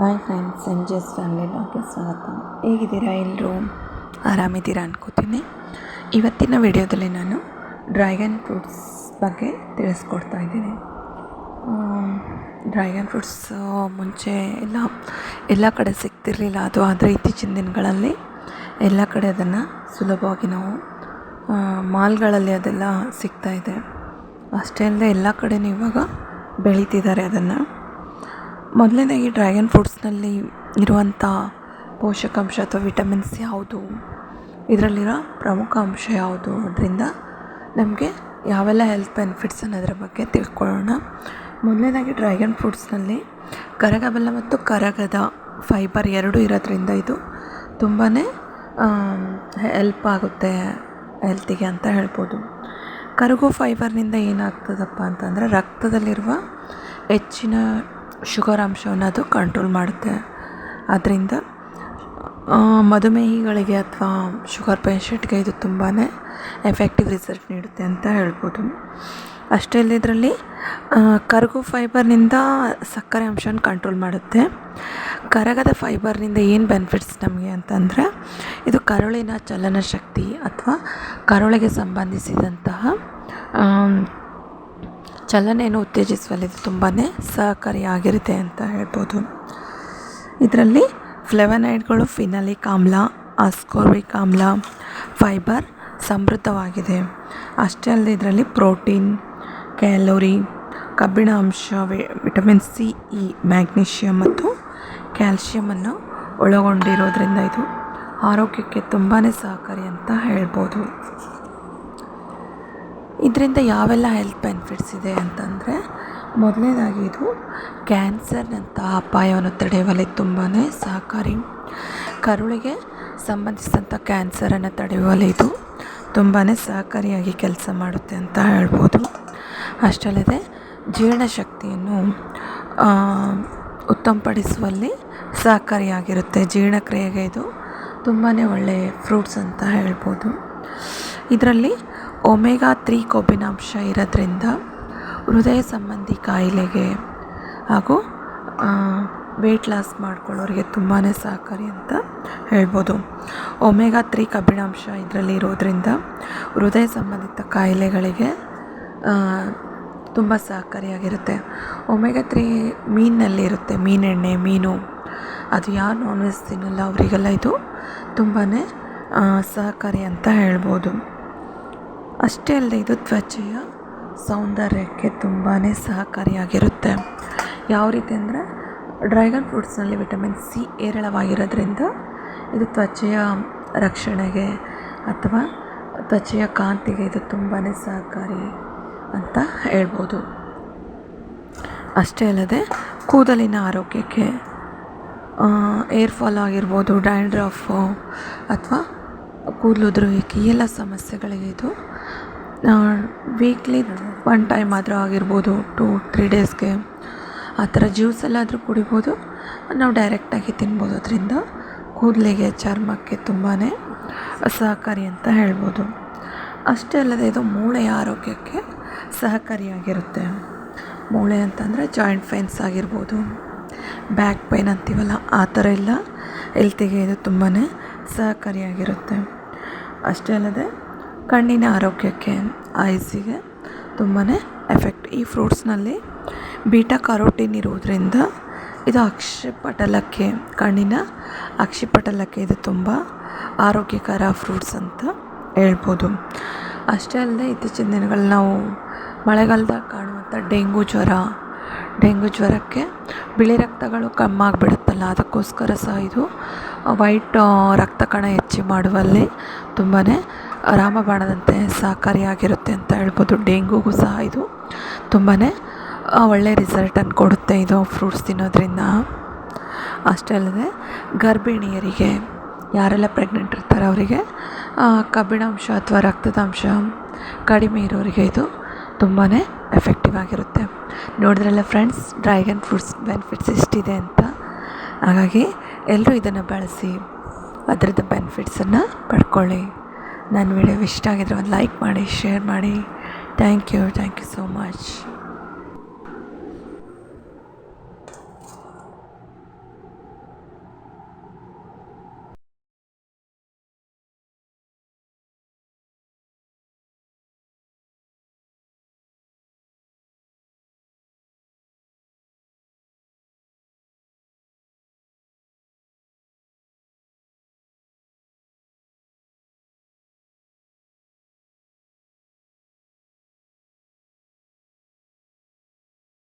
Hi friends ಸಂಜಸ್ family doctor ಸ್ವಾಗತ. ಹೇಗಿದ್ದೀರಾ ಎಲ್ಲರೂ ಆರಾಮಿದ್ದೀರಾ ಅನ್ಕೋತೀನಿ. ಇವತ್ತಿನ ವಿಡಿಯೋದಲ್ಲಿ ನಾನು ಡ್ರ್ಯಾಗನ್ ಫ್ರೂಟ್ಸ್ ಬಗ್ಗೆ ತಿಳಿಸ್ಕೊಡ್ತಾ ಇದ್ದೀನಿ. ಡ್ರ್ಯಾಗನ್ ಫ್ರೂಟ್ಸ್ ಮುಂಚೆ ಎಲ್ಲ ಎಲ್ಲ ಕಡೆ ಸಿಗ್ತಿರಲಿಲ್ಲ. ಅದು ಆದರೆ ಇತ್ತೀಚಿನ ದಿನಗಳಲ್ಲಿ ಎಲ್ಲ ಕಡೆ ಅದನ್ನು ಸುಲಭವಾಗಿ ನಾವು ಮಾಲ್ಗಳಲ್ಲಿ ಅದೆಲ್ಲ ಸಿಗ್ತಾಯಿದೆ ಅಷ್ಟೇ ಅಲ್ಲದೆ ಎಲ್ಲ ಕಡೆಯೂ ಇವಾಗ ಬೆಳೀತಿದ್ದಾರೆ ಅದನ್ನು. ಮೊದಲನೇದಾಗಿ ಡ್ರ್ಯಾಗನ್ ಫ್ರೂಟ್ಸ್ನಲ್ಲಿ ಇರುವಂಥ ಪೋಷಕಾಂಶ ಅಥವಾ ವಿಟಮಿನ್ಸ್ ಯಾವುದು? ಇದರಲ್ಲಿರೋ ಪ್ರಮುಖ ಅಂಶ ಯಾವುದು? ಅದರಿಂದ ನಮಗೆ ಯಾವೆಲ್ಲ ಹೆಲ್ತ್ ಬೆನಿಫಿಟ್ಸ್ ಅನ್ನೋದ್ರ ಬಗ್ಗೆ ತಿಳ್ಕೊಳ್ಳೋಣ. ಮೊದಲನೇದಾಗಿ ಡ್ರ್ಯಾಗನ್ ಫ್ರೂಟ್ಸ್ನಲ್ಲಿ ಕರಗ ಬೆಲ್ಲ ಮತ್ತು ಕರಗದ ಫೈಬರ್ ಎರಡೂ ಇರೋದ್ರಿಂದ ಇದು ತುಂಬಾ ಹೆಲ್ಪ್ ಆಗುತ್ತೆ ಹೆಲ್ತಿಗೆ ಅಂತ ಹೇಳ್ಬೋದು. ಕರಗೋ ಫೈಬರ್ನಿಂದ ಏನಾಗ್ತದಪ್ಪ ಅಂತಂದರೆ ರಕ್ತದಲ್ಲಿರುವ ಹೆಚ್ಚಿನ ಶುಗರ್ ಅಂಶವನ್ನು ಅದು ಕಂಟ್ರೋಲ್ ಮಾಡುತ್ತೆ. ಆದ್ದರಿಂದ ಮಧುಮೇಹಿಗಳಿಗೆ ಅಥವಾ ಶುಗರ್ ಪೇಷಂಟ್ಗೆ ಇದು ತುಂಬಾ ಎಫೆಕ್ಟಿವ್ ರಿಸಲ್ಟ್ ನೀಡುತ್ತೆ ಅಂತ ಹೇಳ್ಬೋದು. ಅಷ್ಟೇ ಇದರಲ್ಲಿ ಕರಗು ಫೈಬರ್ನಿಂದ ಸಕ್ಕರೆ ಅಂಶನ ಕಂಟ್ರೋಲ್ ಮಾಡುತ್ತೆ. ಕರಗದ ಫೈಬರ್ನಿಂದ ಏನು ಬೆನಿಫಿಟ್ಸ್ ನಮಗೆ ಅಂತಂದರೆ, ಇದು ಕರುಳಿನ ಚಲನಶಕ್ತಿ ಅಥವಾ ಕರುಳಿಗೆ ಸಂಬಂಧಿಸಿದಂತಹ ಚಲನೆಯನ್ನು ಉತ್ತೇಜಿಸುವಲ್ಲಿ ಇದು ತುಂಬಾ ಸಹಕಾರಿಯಾಗಿರುತ್ತೆ ಅಂತ ಹೇಳ್ಬೋದು. ಇದರಲ್ಲಿ ಫ್ಲೆವನೈಡ್ಗಳು ಫಿನಲಿಕ್ ಆಮ್ಲ ಆಸ್ಕೋರ್ಬಿಕ್ ಆಮ್ಲ ಫೈಬರ್ ಸಮೃದ್ಧವಾಗಿದೆ. ಅಷ್ಟೇ ಅಲ್ಲದೆ ಇದರಲ್ಲಿ ಪ್ರೋಟೀನ್, ಕ್ಯಾಲೋರಿ, ಕಬ್ಬಿಣ ಅಂಶ ವಿಟಮಿನ್ ಸಿ, ಇ ಮ್ಯಾಗ್ನೀಷಿಯಮ್ ಮತ್ತು ಕ್ಯಾಲ್ಶಿಯಮನ್ನು ಒಳಗೊಂಡಿರೋದ್ರಿಂದ ಇದು ಆರೋಗ್ಯಕ್ಕೆ ತುಂಬಾ ಸಹಕಾರಿ ಅಂತ ಹೇಳ್ಬೋದು. ಇದರಿಂದ ಯಾವೆಲ್ಲ ಹೆಲ್ತ್ ಬೆನಿಫಿಟ್ಸ್ ಇದೆ ಅಂತಂದರೆ, ಮೊದಲನೇದಾಗಿ ಇದು ಕ್ಯಾನ್ಸರ್ನಂಥ ಅಪಾಯವನ್ನು ತಡೆಯುವಲ್ಲಿ ತುಂಬಾ ಸಹಕಾರಿ. ಕರುಳಿಗೆ ಸಂಬಂಧಿಸಿದಂಥ ಕ್ಯಾನ್ಸರನ್ನು ತಡೆಯುವಲ್ಲಿ ಇದು ತುಂಬಾ ಸಹಕಾರಿಯಾಗಿ ಕೆಲಸ ಮಾಡುತ್ತೆ ಅಂತ ಹೇಳ್ಬೋದು. ಅಷ್ಟಲ್ಲದೆ ಜೀರ್ಣಶಕ್ತಿಯನ್ನು ಉತ್ತಮಪಡಿಸುವಲ್ಲಿ ಸಹಕಾರಿಯಾಗಿರುತ್ತೆ. ಜೀರ್ಣಕ್ರಿಯೆಗೆ ಇದು ತುಂಬಾ ಒಳ್ಳೆಯ ಫ್ರೂಟ್ಸ್ ಅಂತ ಹೇಳ್ಬೋದು. ಇದರಲ್ಲಿ ಒಮೆಗಾ ತ್ರೀ ಕೊಬ್ಬಿನಾಂಶ ಇರೋದ್ರಿಂದ ಹೃದಯ ಸಂಬಂಧಿ ಕಾಯಿಲೆಗೆ ಹಾಗೂ ವೆಯ್ಟ್ ಲಾಸ್ ಮಾಡ್ಕೊಳ್ಳೋರಿಗೆ ತುಂಬಾ ಸಹಕಾರಿ ಅಂತ ಹೇಳ್ಬೋದು. ಒಮೆಗಾ ತ್ರೀ ಕಬ್ಬಿಣಾಂಶ ಇದರಲ್ಲಿ ಇರೋದ್ರಿಂದ ಹೃದಯ ಸಂಬಂಧಿತ ಕಾಯಿಲೆಗಳಿಗೆ ತುಂಬ ಸಹಕಾರಿಯಾಗಿರುತ್ತೆ. ಒಮೆಗಾ ತ್ರೀ ಇರುತ್ತೆ, ಮೀನೆಣ್ಣೆ, ಮೀನು. ಅದು ಯಾರು ನಾನ್ ವೆಜ್ ತಿನ್ನಲ್ಲ ಅವರಿಗೆಲ್ಲ ಇದು ತುಂಬಾ ಸಹಕಾರಿ ಅಂತ ಹೇಳ್ಬೋದು. ಅಷ್ಟೇ ಅಲ್ಲದೆ ಇದು ತ್ವಚೆಯ ಸೌಂದರ್ಯಕ್ಕೆ ತುಂಬಾ ಸಹಕಾರಿಯಾಗಿರುತ್ತೆ. ಯಾವ ರೀತಿ ಅಂದರೆ ಡ್ರ್ಯಾಗನ್ ಫ್ರೂಟ್ಸ್ನಲ್ಲಿ ವಿಟಮಿನ್ ಸಿ ಹೇರಳವಾಗಿರೋದ್ರಿಂದ ಇದು ತ್ವಚೆಯ ರಕ್ಷಣೆಗೆ ಅಥವಾ ತ್ವಚೆಯ ಕಾಂತಿಗೆ ಇದು ತುಂಬಾ ಸಹಕಾರಿ ಅಂತ ಹೇಳ್ಬೋದು. ಅಷ್ಟೇ ಅಲ್ಲದೆ ಕೂದಲಿನ ಆರೋಗ್ಯಕ್ಕೆ ಏರ್ ಫಾಲ್ ಆಗಿರ್ಬೋದು, ಡ್ಯಾಂಡ್ರಫು ಅಥವಾ ಕೂದಲು ಉದುರುವಿಕೆ ಎಲ್ಲ ಸಮಸ್ಯೆಗಳಿಗೆ ಇದು ವೀಕ್ಲಿ ಒನ್ ಟೈಮ್ ಆದರೂ ಆಗಿರ್ಬೋದು ಟು ತ್ರೀ ಡೇಸ್ಗೆ ಆ ಥರ ಜ್ಯೂಸಲ್ಲಾದರೂ ಕುಡಿಬೋದು. ನಾವು ಡೈರೆಕ್ಟಾಗಿ ತಿನ್ಬೋದು ಅದರಿಂದ. ಕೂದಲಿಗೆ, ಚರ್ಮಕ್ಕೆ ತುಂಬಾ ಸಹಕಾರಿ ಅಂತ ಹೇಳ್ಬೋದು. ಅಷ್ಟೇ ಅಲ್ಲದೆ ಇದು ಮೂಳೆಯ ಆರೋಗ್ಯಕ್ಕೆ ಸಹಕಾರಿಯಾಗಿರುತ್ತೆ. ಮೂಳೆ ಅಂತಂದರೆ ಜಾಯಿಂಟ್ ಪೈನ್ಸ್ ಆಗಿರ್ಬೋದು. ಬ್ಯಾಕ್ ಪೈನ್ ಅಂತೀವಲ್ಲ, ಆ ಥರ ಎಲ್ಲ ಹೆಲ್ತಿಗೆ ಇದು ತುಂಬಾ ಸಹಕಾರಿಯಾಗಿರುತ್ತೆ. ಅಷ್ಟೇ ಅಲ್ಲದೆ ಕಣ್ಣಿನ ಆರೋಗ್ಯಕ್ಕೆ ಐಸಿಗೆ ತುಂಬಾ ಎಫೆಕ್ಟ್ ಈ ಫ್ರೂಟ್ಸ್ನಲ್ಲಿ ಬೀಟಾ ಕರೋಟಿನ್ ಇರುವುದರಿಂದ ಇದು ಅಕ್ಷಿಪಟಲಕ್ಕೆ ಕಣ್ಣಿನ ಅಕ್ಷಿಪಟಲಕ್ಕೆ ಇದು ತುಂಬ ಆರೋಗ್ಯಕರ ಫ್ರೂಟ್ಸ್ ಅಂತ ಹೇಳ್ಬೋದು. ಅಷ್ಟೇ ಅಲ್ಲದೆ ಇತ್ತೀಚಿನ ದಿನಗಳಲ್ಲಿ ನಾವು ಮಳೆಗಾಲದಾಗ ಕಾಣುವಂಥ ಡೆಂಗು ಜ್ವರ, ಡೆಂಗು ಜ್ವರಕ್ಕೆ ಬಿಳಿ ರಕ್ತಗಳು ಕಮ್ಮಿ ಆಗಿಬಿಡುತ್ತಲ್ಲ, ಅದಕ್ಕೋಸ್ಕರ ಸಹ ಇದು ವೈಟ್ ರಕ್ತ ಕಣ ಹೆಚ್ಚು ಮಾಡುವಲ್ಲಿ ತುಂಬಾ ರಾಮಬಾಣದಂತೆ ಸಹಕಾರಿಯಾಗಿರುತ್ತೆ ಅಂತ ಹೇಳ್ಬೋದು. ಡೆಂಗೂಗೂ ಸಹ ಇದು ತುಂಬಾ ಒಳ್ಳೆಯ ರಿಸಲ್ಟನ್ನು ಕೊಡುತ್ತೆ ಇದು ಫ್ರೂಟ್ಸ್ ತಿನ್ನೋದ್ರಿಂದ. ಅಷ್ಟೇ ಅಲ್ಲದೆ, ಗರ್ಭಿಣಿಯರಿಗೆ ಯಾರೆಲ್ಲ ಪ್ರೆಗ್ನೆಂಟ್ ಇರ್ತಾರೆ ಅವರಿಗೆ ಕಬ್ಬಿಣಾಂಶ ಅಥವಾ ರಕ್ತದಾಂಶ ಕಡಿಮೆ ಇರೋರಿಗೆ ಇದು ತುಂಬಾ ಎಫೆಕ್ಟಿವ್ ಆಗಿರುತ್ತೆ. ನೋಡಿದ್ರಲ್ಲ ಫ್ರೆಂಡ್ಸ್ ಡ್ರ್ಯಾಗನ್ ಫ್ರೂಟ್ಸ್ ಬೆನಿಫಿಟ್ಸ್ ಎಷ್ಟಿದೆ ಅಂತ? ಹಾಗಾಗಿ ಎಲ್ಲರೂ ಇದನ್ನು ಬಳಸಿ, ಅದರದ್ದು ಬೆನಿಫಿಟ್ಸನ್ನು ಪಡ್ಕೊಳ್ಳಿ. ನನ್ನ ವಿಡಿಯೋ ಇಷ್ಟ ಆಗಿದ್ರೆ ಒಂದು ಲೈಕ್ ಮಾಡಿ, ಶೇರ್ ಮಾಡಿ. Thank you thank you so much